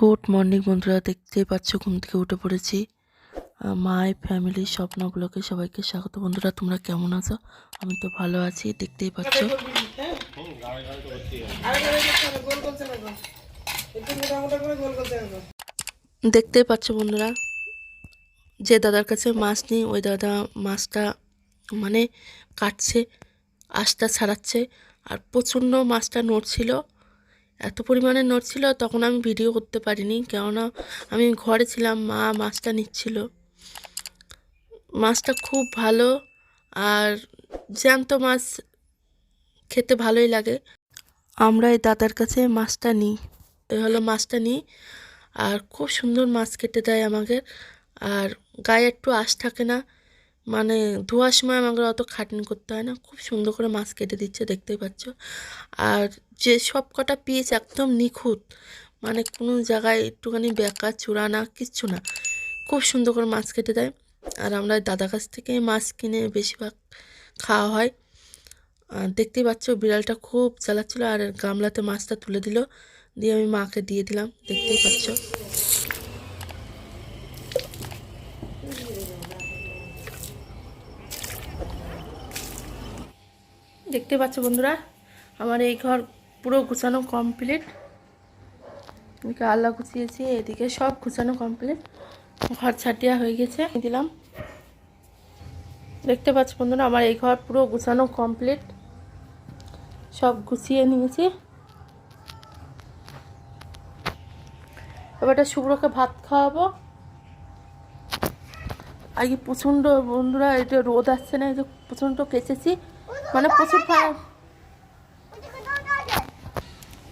Good morning বন্ধুরা, দেখতেই পাচ্ছ, ঘুম থেকে উঠে পড়েছি। মাই ফ্যামিলি স্বপ্ন ব্লকে সবাইকে স্বাগত বন্ধুরা, তোমরা কেমন আছো? আমি তো ভালো আছি, দেখতেই পাচ্ছ। দেখতেই পাচ্ছ বন্ধুরা, যে দাদার কাছে মাছ নিই, ওই দাদা মাছটা মানে কাটছে, আশটা ছাড়াচ্ছে, আর প্রচণ্ড মাছটা নড়ছিল। এত পরিমাণে নড়ছিল তখন আমি ভিডিও করতে পারিনি। কেননা আমি ঘরে ছিলাম, মা মাছটা নিচ্ছিল। মাছটা খুব ভালো আর জ্যান্ত মাছ খেতে ভালোই লাগে। আমরা এই দাদার কাছে মাছটা নিই। এই হলো মাছটা নিই। আর খুব সুন্দর মাছ কেটে দেয় আমাকে। আর গায়ে একটু আশ থাকে না। মানে ধোয়ার সময় আমাকে অত খাটনি করতে হয় না। খুব সুন্দর করে মাছ কেটে দিচ্ছে, দেখতেই পাচ্ছ। আর যে সব কটা পিস একদম নিখুঁত মানে কোনো জায়গায় একটুখানি বেকা, চূড়া না, কিচ্ছু না, খুব সুন্দর করে মাছ কেটে দেয়। আর আমরা দাদার কাছ থেকে মাছ কিনে বেশিরভাগ খাওয়া হয়। দেখতেই পাচ্ছ, বিড়ালটা খুব চালাচ্ছিল, আর গামলাতে মাছটা তুলে দিল, দিয়ে আমি মাকে দিয়ে দিলাম, দেখতেই পাচ্ছ। দেখতে পাচ্ছ বন্ধুরা, আমার এই ঘর পুরো গুছানো কমপ্লিট এদিকে আল্লাহ গুছিয়েছি, এদিকে সব গুছানো কমপ্লিট ঘর ছাটিয়া হয়ে গেছে দিলাম। দেখতে পাচ্ছ বন্ধুরা, আমার এই ঘর পুরো গুছানো কমপ্লিট সব গুছিয়ে নিয়েছি। এবারটা শুভ্রকে ভাত খাওয়াবো। আগে প্রচণ্ড বন্ধুরা এটা রোদ আসছে না, এই যে প্রচণ্ড কেচেছি। মানে প্রচুর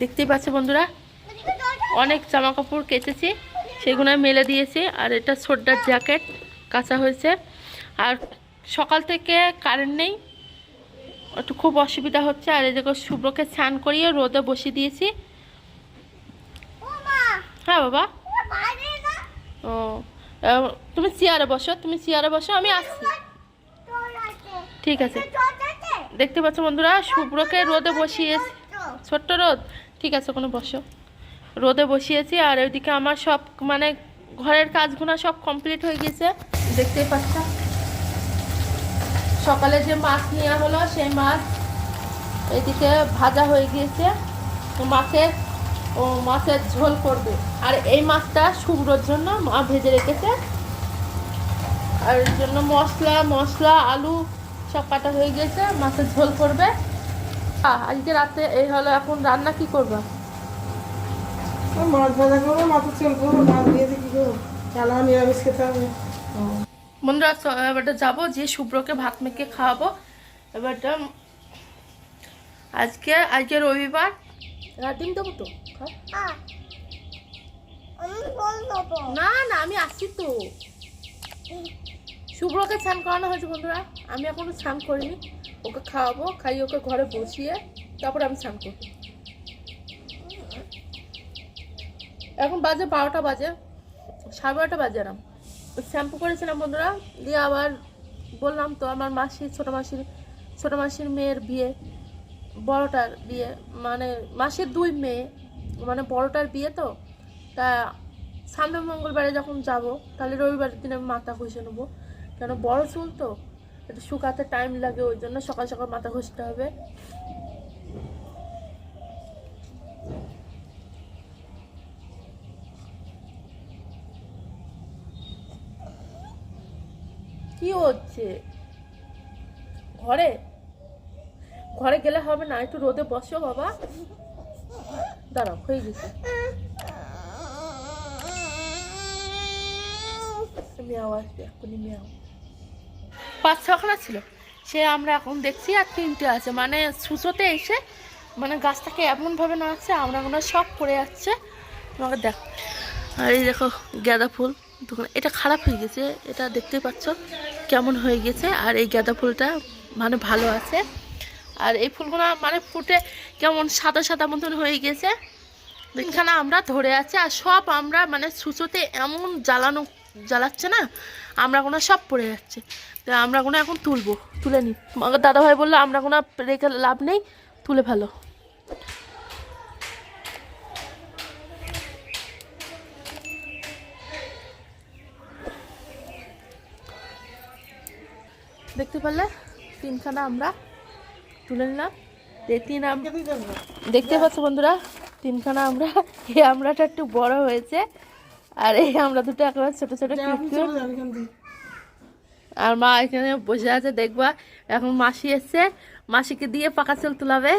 দেখতেই পাচ্ছে বন্ধুরা অনেক জামা কাপড় কেচেছি সেগুলো মেলে দিয়েছি আর এটা সোডার জ্যাকেট কাঁচা হয়েছে। আর সকাল থেকে কারেন্ট নেই একটু খুব অসুবিধা হচ্ছে। আর এই দেখো শুভ্রকে স্নান করিয়ে রোদে বসিয়ে দিয়েছি। হ্যাঁ বাবা। ও তুমি চেয়ারে বসো তুমি চেয়ারে বসো আমি আসছি। ঠিক আছে। দেখতে পাচ্ছ বন্ধুরা, শুভ্রকে রোদে বসিয়েছি। ছোট্ট রোদ? ঠিক আছে, কোনো বসো। রোদে বসিয়েছি, আর ওইদিকে আমার সব মানে ঘরের কাজগুলো সব কমপ্লিট হয়ে গেছে। দেখতেই পাচ্ছ? সকালে যে মাছ নেওয়া হলো, সেই মাছ এদিকে ভাজা হয়ে গিয়েছে। মাছের ও মাছের ঝোল করবে। আর এই মাছটা শুকনোর জন্য মা ভেজে রেখেছে। আর জন্য মশলা মশলা, আলু সব কাটা হয়ে গেছে মাছের ঝোল করবে। আজকে রাতে এই হলো এখন রান্না কি করবা? মাছ ভাজা করব মাছ দিয়ে কি করব? চালা নিরামিষ খেতে হবে। বন্ধুরা চ- এবারটা যাব যে শুভ্রকে ভাত মেখে খাওয়াবো। এবারটা আজকে আজকে রবিবার। দেবো তো? খাও। না না আমি আসছি তো। শুভ্রকে স্নান করানো হয়েছে, বন্ধুরা। আমি এখনও স্নান করিনি। ওকে খাওয়াবো, খাইয়ে ওকে ঘরে বসিয়ে তারপর আমি স্নান করব। এখন বাজে বারোটা বাজে, সাড়ে বারোটা বাজে এরম। শ্যাম্পু করেছিলাম, বন্ধুরা। দিয়ে আবার বললাম তো, আমার মাসির, ছোটো মাসির ছোটো মাসির মেয়ের বিয়ে, বড়টার বিয়ে মানে মাসির দুই মেয়ে মানে বড়টার বিয়ে তো। তা সামনে মঙ্গলবারে যখন যাব, তাহলে রবিবারের দিন আমি মাথা খুঁজে নেব। কেন, বড় চুল তো? একটু শুকাতে টাইম লাগে, ওই জন্য সকাল সকাল মাথা ঘষতে হবে। কি হচ্ছে? ঘরে? ঘরে গেলে হবে না, একটু রোদে বসো বাবা। দাঁড়াও, হয়ে গেছে। মেয়াও আসবে এখনই মেয়াও। পাঁচ ছখানা ছিল। সে আমরা এখন দেখছি আর তিনটে আছে। মানে সুসোতে এসে মানে গাছটাকে এমনভাবে নাড়াচ্ছে আমরা মনে সব পড়ে যাচ্ছে। তোমাকে দেখ। আর এই দেখো গাঁদা ফুল। এটা খারাপ হয়ে গেছে, এটা দেখতেই পাচ্ছ কেমন হয়ে গেছে। আর এই গাঁদা ফুলটা মানে ভালো আছে। আর এই ফুলগুলো মানে ফুটে কেমন সাদা সাদা মতন হয়ে গেছে। এখানে আমরা ধরে আছি। আর সব আমরা মানে সুচোতে এমন জ্বালানো জ্বালাচ্ছে না আমরা কোনো সব পড়ে যাচ্ছে। তো আমরা কোনো এখন তুলবো তুলে নিই দাদাভাই বলল আমরা কোনো রেখে লাভ নেই তুলে ফেলো। দেখতে পারলে তিনখানা আমরা তুলে নিলাম। তিন দেখতে পাচ্ছ বন্ধুরা তিনখানা আমরা এই আমরাটা একটু বড় হয়েছে। আর এই আমরা দুটো একেবারে ছোট ছোট আর মা এখানে বসে আছে দেখবা এখন মাসি এসছে। মাসিকে দিয়ে পাকা চুল তুলাবে।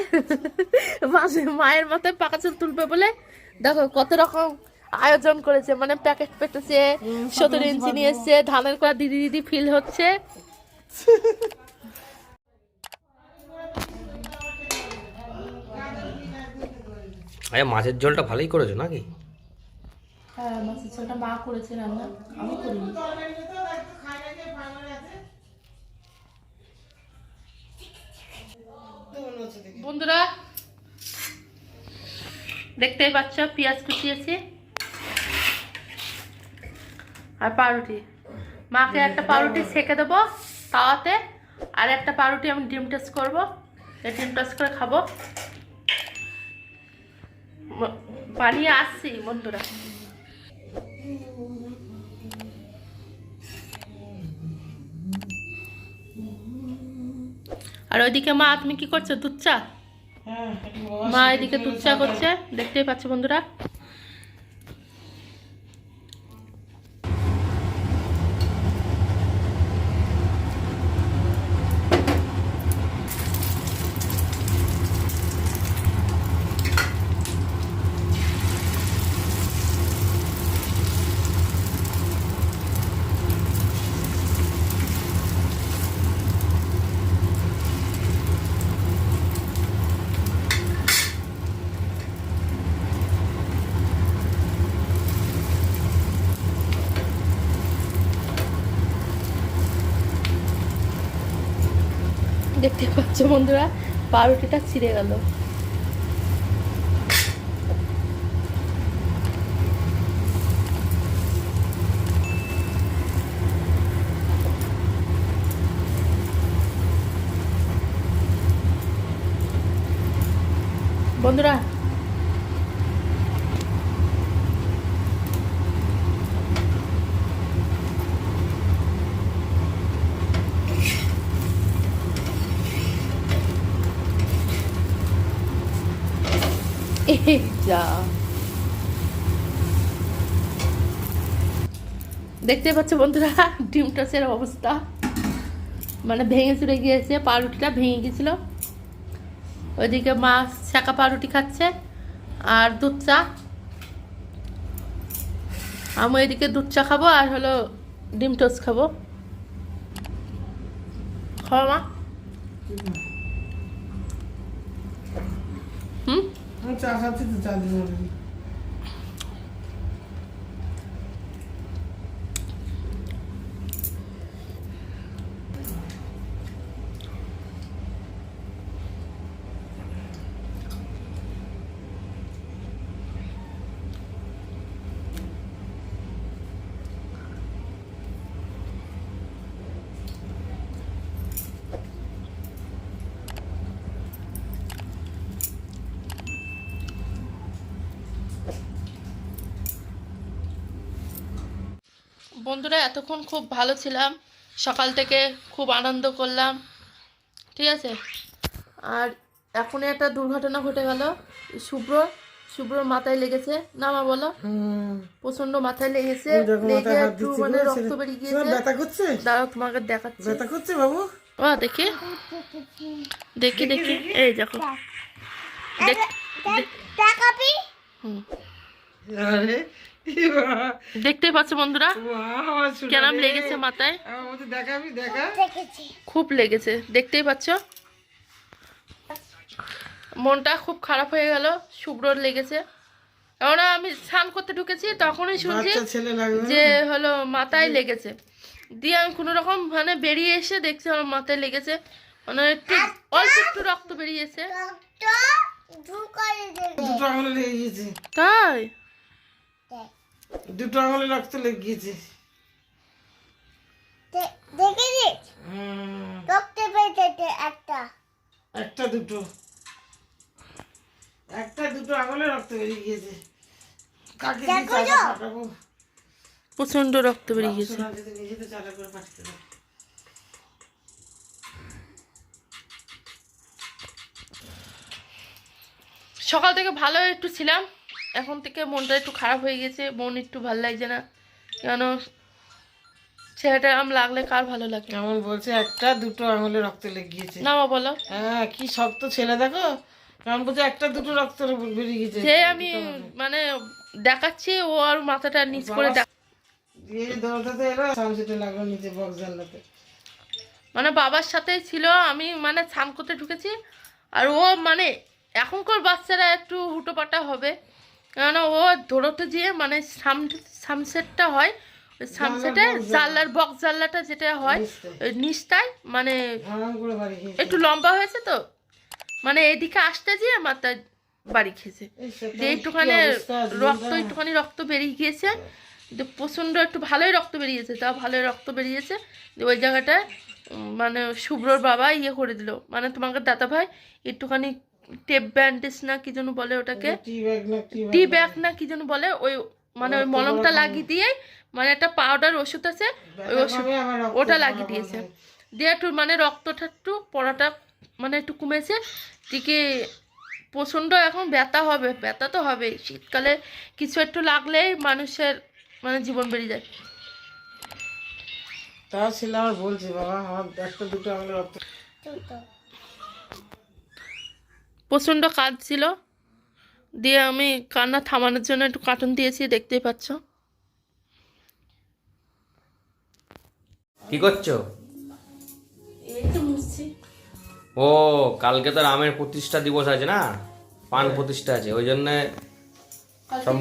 মাসি মায়ের মতো পাকা চুল তুলবে বলে। দেখো কত রকম আয়োজন করেছে মানে প্যাকেট পেতেছে সতেরো ইঞ্চি নিয়ে এসছে ধানের করা দিদি দিদি ফিল হচ্ছে। আরে মাছের ঝোলটা ভালোই করেছ নাকি? হ্যাঁ মাছের মা করেছে রান্না। আমি করিনি। বন্ধুরা দেখতেই পাচ্ছ, পেঁয়াজ কুচিয়েছি আর পাউরুটি। মাকে একটা পাউরুটি সেকে দেবো তাওয়াতে, আর একটা পাউরুটি আমি ডিম টেস্ট করব। ডিম টেস্ট করে খাব। বানিয়ে আসছি, বন্ধুরা। আর ওইদিকে মা তুমি কি করছ? দুধ চা? হ্যাঁ মা এদিকে দুধ চা করছে দেখতেই পাচ্ছ বন্ধুরা। দেখতে পাচ্ছ বন্ধুরা পাউরুটিটা ছিঁড়ে গেল। বন্ধুরা এই যা। দেখতে পাচ্ছ বন্ধুরা ডিম টসের অবস্থা। মানে ভেঙে চুড়ে গিয়েছে, পাউরুটিটা ভেঙে গেছিল ওইদিকে মা শাঁকা পাউরুটি খাচ্ছে আর দুধ চা। আমি এদিকে দুধ চা খাব আর হলো ডিম টোস্ট খাব। খাওয়া মা। হুম আমি চা খাচ্ছি তো চা দিব বন্ধুরা এতক্ষণ খুব ভালো ছিলাম। সকাল থেকে খুব আনন্দ করলাম। ঠিক আছে? আর এখন একটা দুর্ঘটনা ঘটে গেল। শুভ্র শুভ্রর মাথায় লেগেছে। না মা বলো। হুম। প্রচণ্ড মাথায় লেগেছে। লেগে একটু মানে রক্ত বেরিয়ে গিয়েছে। ব্যথা করছে? দাঁড়াও তোমাকে দেখাচ্ছি। ব্যথা করছে বাবু? ও দেখি। দেখি দেখি। এই দেখো। দেখ- দেখ- হুম। আরে দেখতেই পাচ্ছ বন্ধুরা কেরাম লেগেছে মাথায়। খুব লেগেছে দেখতেই পাচ্ছ। মনটা খুব খারাপ হয়ে গেল শুভ্রর লেগেছে। আমি স্নান করতে ঢুকেছি তখনই শুনছি যে হলো মাথায় লেগেছে। দিয়ে আমি কোনো রকম মানে বেরিয়ে এসে দেখছি আমার মাথায় লেগেছে। মানে একটু অল্প একটু রক্ত বেরিয়েছে। তাই? দুটো আঙুলে রক্ত লেগেছে। একটা। দুটো। একটা দুটো রক্ত প্রচণ্ড রক্ত বেরিয়ে গেছে সকাল থেকে ভালো একটু ছিলাম। এখন থেকে মনটা একটু খারাপ হয়ে গেছে মন একটু ভালো লাগছে না। কেন? ছেলেটা আম লাগলে কার ভালো লাগে কেমন বলছে? একটা দুটো আঙুলে রক্ত লেগে গিয়েছে না মা বলো। হ্যাঁ কি শক্ত ছেলে দেখো? কেমন বলছে? একটা দুটো রক্ত বেরিয়ে গেছে। যে আমি মানে দেখাচ্ছি ও আর মাথাটা নিচ করে দিয়ে দৌড়াতে এলো সামসিটে লাগল নিচে বক্স জানলাতে। মানে বাবার সাথেই ছিল আমি মানে স্নান করতে ঢুকেছি। আর ও মানে এখনকার বাচ্চারা একটু হুটোপাটা হবে। কেননা ও দৌড়তে গিয়ে মানে সাম সামসেটটা হয়। ওই সামসেটে জানলার বক্স জানলাটা যেটা হয় ওই নিচটায় মানে একটু লম্বা হয়েছে তো। মানে এদিকে আসতে গিয়ে মাথায় বাড়ি খেয়েছে। যে একটুখানি রক্ত একটুখানি রক্ত বেরিয়ে গিয়েছে। প্রচণ্ড একটু ভালোই রক্ত বেরিয়েছে তা ভালোই রক্ত বেরিয়েছে। ওই জায়গাটায় মানে শুভ্রর বাবা ইয়ে করে দিল। মানে তোমাকে দাদা ভাই একটুখানি টেপ ব্যান্ডেজ না কি যেন বলে ওটাকে? টি ব্যাগ না কি যেন বলে? ওই মানে ওই মলমটা লাগিয়ে দিয়ে মানে একটা পাউডার ওষুধ আছে ওই ওষুধ ওটা লাগিয়ে দিয়েছে। দিয়ে একটু মানে রক্তটা একটু পড়াটা মানে একটু কমেছে। দিকে প্রচণ্ড এখন ব্যথা হবে ব্যথা তো হবে শীতকালে কিছু একটু লাগলেই মানুষের মানে জীবন বেরিয়ে যায়। তাও ছিল আমার বলছে বাবা আমার একটা দুটো দুটো প্রচণ্ড কাজ ছিল। দিয়ে আমি কান্না থামানোর জন্য একটু কার্টুন দিয়েছি দেখতেই পাচ্ছ। কি করছ? ও কালকে তো রামের প্রতিষ্ঠা দিবস আছে না? পান প্রতিষ্ঠা আছে ওই জন্য সব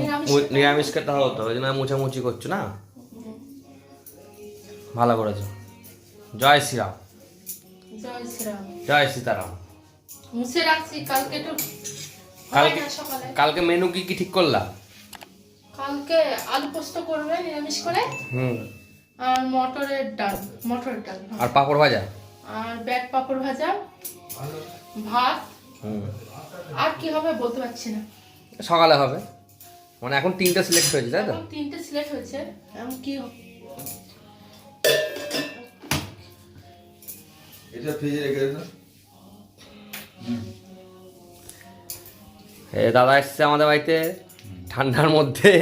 নিরামিষ খেতে হবে। তো ওই জন্য মুছামুছি করছ না? ভালো করেছ। জয় শ্রীরাম। জয় শ্রীরাম। জয় সীতারাম। মুছে রাখছি কালকে একটু কালকে সকালে। কালকে মেনু কি কি ঠিক করলা? কালকে আলু পোস্ত করবে নিরামিষ করে। হুম। আর মটরের ডাল মটরের ডাল আর পাঁপড় ভাজা? আর ব্যাট পাপড় ভাজা ভাত। হুম। আর কি হবে বলতে পারছি না। সকালে হবে। মানে এখন তিনটা সিলেক্ট হয়েছে তাই তো? এখন তিনটে সিলেক্ট হয়েছে। এখন কি এটা ফ্রিজে রেখে দাদা এসছে আমাদের বাড়িতে। ঠান্ডার মধ্যে।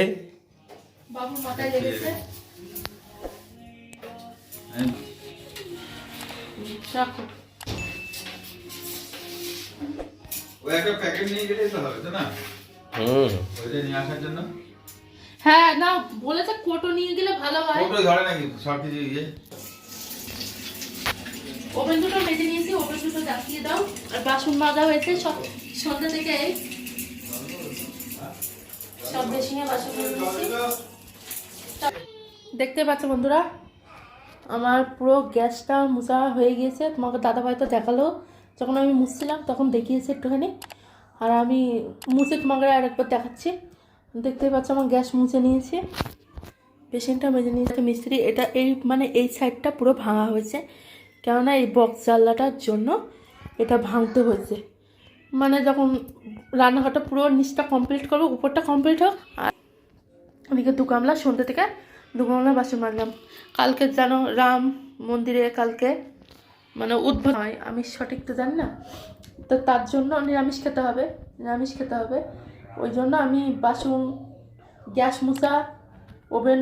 হ্যাঁ না বলেছে কোটো নিয়ে গেলে ভালো হয়। ধরে নাকি? সব কিছু ইয়ে। ওভেন দুটো মেজে নিয়েছি ওভেন দুটো চাপিয়ে দাও। আর বাসন মাজা হয়েছে, সব সন্ধ্যা থেকে সব বেশিঙে বাসন দেখতে পাচ্ছ বন্ধুরা, আমার পুরো গ্যাসটা মোছা হয়ে গিয়েছে। তোমাকে দাদাভাই তো দেখাল, যখন আমি মুছছিলাম তখন দেখিয়েছে একটুখানি। আর আমি মুছে তোমাকে আরেকবার দেখাচ্ছি। দেখতে পাচ্ছ আমার গ্যাস মুছে নিয়েছি। পেশেন্টটা মেজে নিয়েছে। মিস্ত্রি, এটা এই মানে এই সাইডটা পুরো ভাঙা হয়েছে। কেননা এই বক্স জানলাটার জন্য এটা ভাঙতে হয়েছে। মানে যখন রান্নাঘরটা পুরো নিচটা কমপ্লিট করব, উপরটা কমপ্লিট হোক, আর ওদিকে দু গামলা সন্ধ্যে থেকে দু গামলা বাসন মারলাম কালকে জানো রাম মন্দিরে কালকে মানে উদ্বোধন হয় আমি সঠিক তো জানি না। তো তার জন্য নিরামিষ খেতে হবে, নিরামিষ খেতে হবে। ওই জন্য আমি বাসন, গ্যাস মোছা, ওভেন,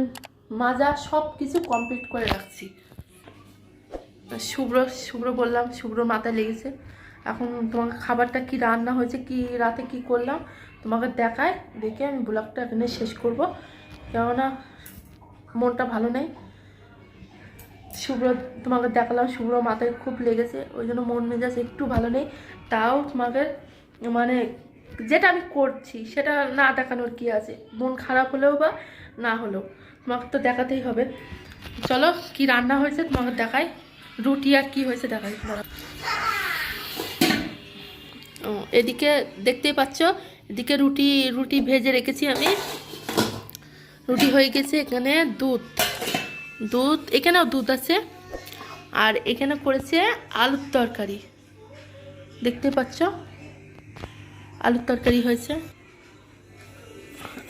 মাজা সব কিছু কমপ্লিট করে রাখছি। শুভ্র শুভ্র বললাম, শুভ্র মাথায় লেগেছে। এখন তোমাকে খাবারটা কি রান্না হয়েছে, কি রাতে কি করলাম, তোমাকে দেখায়, দেখে আমি ব্লগটা এখানে শেষ করব। কেননা মনটা ভালো নেই। শুভ্র, তোমাকে দেখালাম, শুভ্র মাথায় খুব লেগেছে, ওই জন্য মন মেজাজ একটু ভালো নেই। তাও তোমাকে মানে যেটা আমি করছি, সেটা না দেখানোর কি আছে? মন খারাপ হলেও বা না হলেও, তোমাকে তো দেখাতেই হবে। চলো, কি রান্না হয়েছে তোমাকে দেখাই। রুটি আর কি হয়েছে দেখাই। ও, এদিকে দেখতেই পাচ্ছ, এদিকে রুটি রুটি ভেজে রেখেছি আমি। রুটি হয়ে গেছে এখানে দুধ। দুধ, এখানেও দুধ আছে। আর এখানে পড়েছে আলুর তরকারি। দেখতে পাচ্ছ? আলুর তরকারি হয়েছে।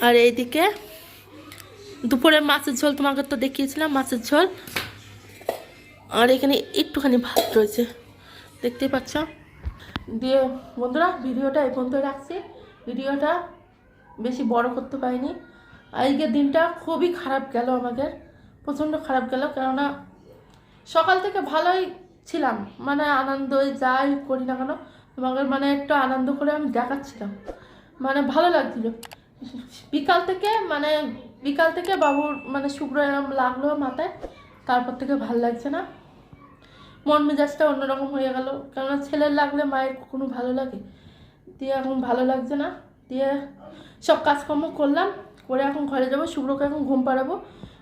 আর এইদিকে দুপুরে মাছের ঝোল তোমাকে তো দেখিয়েছিলাম, মাছের ঝোল। আর এখানে একটুখানি ভাত রয়েছে। দেখতেই পাচ্ছ? দিয়ে বন্ধুরা, ভিডিওটা এই পর্যন্ত রাখছি। ভিডিওটা বেশি বড় করতে পারিনি। আজকের দিনটা খুবই খারাপ গেল আমাদের। প্রচণ্ড খারাপ গেল, কেননা সকাল থেকে ভালোই ছিলাম। মানে আনন্দই যাই করি না কেন, তোমাদের মানে একটু আনন্দ করে আমি দেখাচ্ছিলাম। মানে ভালো লাগছিল। বিকাল থেকে মানে বিকাল থেকে বাবুর মানে শুক্র এরম লাগল মাথায়। তারপর থেকে ভালো লাগছে না। মন মেজাজটা অন্যরকম হয়ে গেল। কেননা ছেলের লাগলে মায়ের কখনো ভালো লাগে। দিয়ে এখন ভালো লাগছে না। দিয়ে সব কাজকর্ম করলাম। করে এখন ঘরে যাব, শুভ্রকে এখন ঘুম পাড়াবো।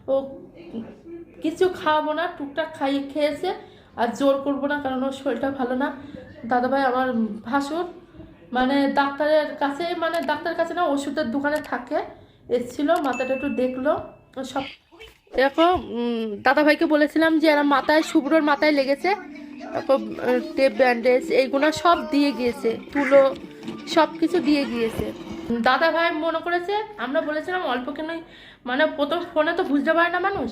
ও কিছু খাওয়াবো না, টুকটাক খাইয়ে খেয়েছে। আর জোর করব না, কারণ ওর শরীরটা ভালো না। দাদাভাই আমার ভাসুর। মানে ডাক্তারের কাছে মানে ডাক্তারের কাছে না, ওষুধের দোকানে থাকে। এসেছিল, মাথাটা একটু দেখল। ও সব এরকম দাদাভাইকে বলেছিলাম যে এরা মাথায় শুভ্রর মাথায় লেগেছে, তারপর টেপ ব্যান্ডেজ, এইগুলো সব দিয়ে গিয়েছে, তুলো, সব কিছু দিয়ে গিয়েছে। দাদা ভাই মনে করেছে, আমরা বলেছিলাম অল্প কেন মানে প্রথম ফোনে তো বুঝতে পারে না মানুষ,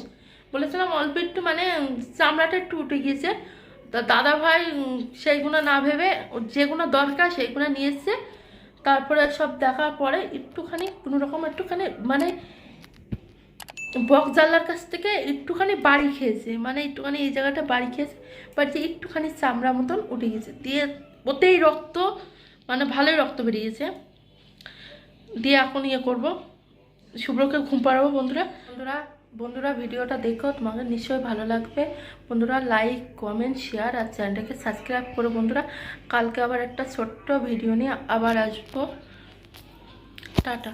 বলেছিলাম অল্প একটু মানে চামড়াটা একটু উঠে গিয়েছে। তা দাদা ভাই সেইগুলো না ভেবে যেগুলো দরকার সেইগুলো নিয়ে এসছে। তারপরে সব দেখার পরে একটুখানি, কোনো রকম একটুখানি মানে বকজাল্লার কাছ থেকে একটুখানি বাড়ি খেয়েছে মানে একটুখানি এই জায়গাটা বাড়ি খেয়েছে বাড়িতে একটুখানি চামড়া মতন উঠে গেছে। দিয়ে ওতেই রক্ত মানে ভালোই রক্ত বেরিয়েছে দিয়ে এখন ইয়ে করব, শুভ্রকে ঘুম পাড়াবো বন্ধুরা। বন্ধুরা বন্ধুরা, ভিডিওটা দেখো, তোমাদের নিশ্চয়ই ভালো লাগবে। বন্ধুরা লাইক কমেন্ট শেয়ার আর চ্যানেলটাকে সাবস্ক্রাইব করো বন্ধুরা। কালকে আবার একটা ছোট্ট ভিডিও নিয়ে আবার আসব। টাটা।